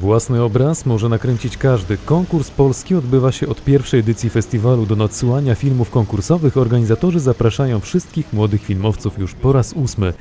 Własny obraz może nakręcić każdy. Konkurs polski odbywa się od pierwszej edycji festiwalu. Do nadsyłania filmów konkursowych organizatorzy zapraszają wszystkich młodych filmowców już po raz ósmy.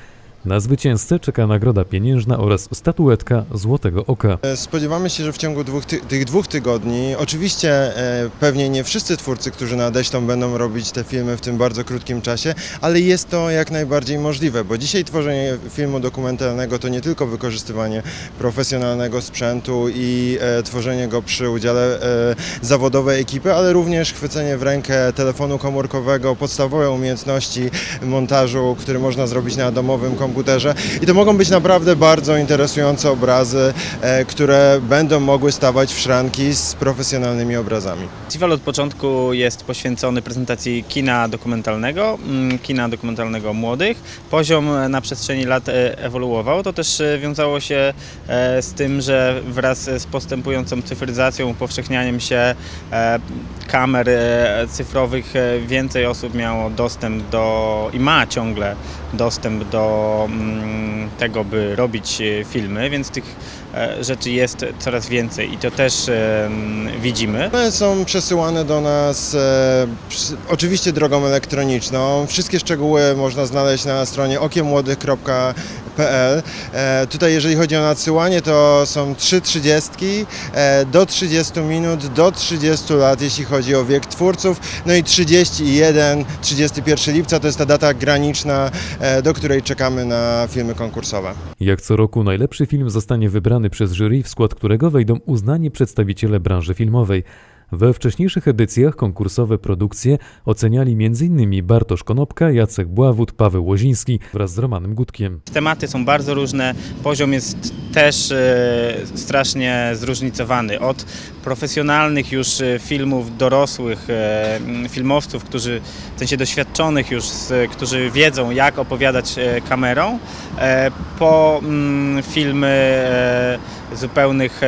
Na zwycięzcę czeka nagroda pieniężna oraz statuetka Złotego Oka. E, Spodziewamy się, że w ciągu dwóch ty- tych dwóch tygodni, oczywiście e, pewnie nie wszyscy twórcy, którzy nadeślą będą robić te filmy w tym bardzo krótkim czasie, ale jest to jak najbardziej możliwe, bo dzisiaj tworzenie filmu dokumentalnego to nie tylko wykorzystywanie profesjonalnego sprzętu i e, tworzenie go przy udziale e, zawodowej ekipy, ale również chwycenie w rękę telefonu komórkowego, podstawowe umiejętności montażu, który można zrobić na domowym komputerze i to mogą być naprawdę bardzo interesujące obrazy, e, które będą mogły stawać w szranki z profesjonalnymi obrazami. Festiwal od początku jest poświęcony prezentacji kina dokumentalnego, mm, kina dokumentalnego młodych. Poziom na przestrzeni lat e, ewoluował. To też e, wiązało się z tym, że wraz z postępującą cyfryzacją, upowszechnianiem się kamer e, cyfrowych e, więcej osób miało dostęp do i ma ciągle dostęp do mm, tego, by robić e, filmy, więc tych rzeczy jest coraz więcej i to też mm, widzimy. One są przesyłane do nas oczywiście drogą elektroniczną. Wszystkie szczegóły można znaleźć na stronie okiemłodych.pl. E, tutaj jeżeli chodzi o nadsyłanie, to są trzy trzydziestki e, do 30 minut, do 30 lat, jeśli chodzi o wiek twórców. No i 31, 31 lipca to jest ta data graniczna, e, do której czekamy na filmy konkursowe. Jak co roku najlepszy film zostanie wybrany przez jury, w skład którego wejdą uznani przedstawiciele branży filmowej. We wcześniejszych edycjach konkursowe produkcje oceniali m.in. Bartosz Konopka, Jacek Bławut, Paweł Łoziński wraz z Romanem Gutkiem. Tematy są bardzo różne, poziom jest też e, strasznie zróżnicowany. Od profesjonalnych już e, filmów dorosłych, e, filmowców, którzy, w sensie doświadczonych już, którzy wiedzą jak opowiadać kamerą, po filmy zupełnych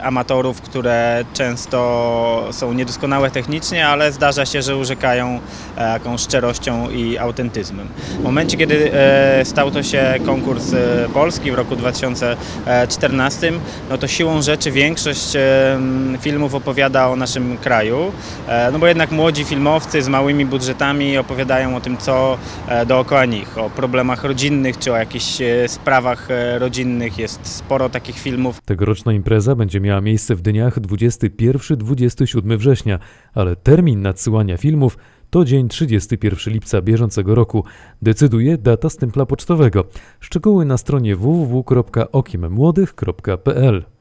amatorów, które często są niedoskonałe technicznie, ale zdarza się, że urzekają e, jakąś szczerością i autentyzmem. W momencie, kiedy e, stał to się konkurs e, polski w roku 2014, no to siłą rzeczy większość filmów opowiada o naszym kraju, no bo jednak młodzi filmowcy z małymi budżetami opowiadają o tym, co dookoła nich, o problemach rodzinnych czy o jakichś sprawach rodzinnych. Jest sporo takich filmów. Tegoroczna impreza będzie miała miejsce w dniach 21-27 września, ale termin nadsyłania filmów to dzień 31 lipca bieżącego roku. Decyduje data stempla pocztowego. Szczegóły na stronie www.okiemmłodych.pl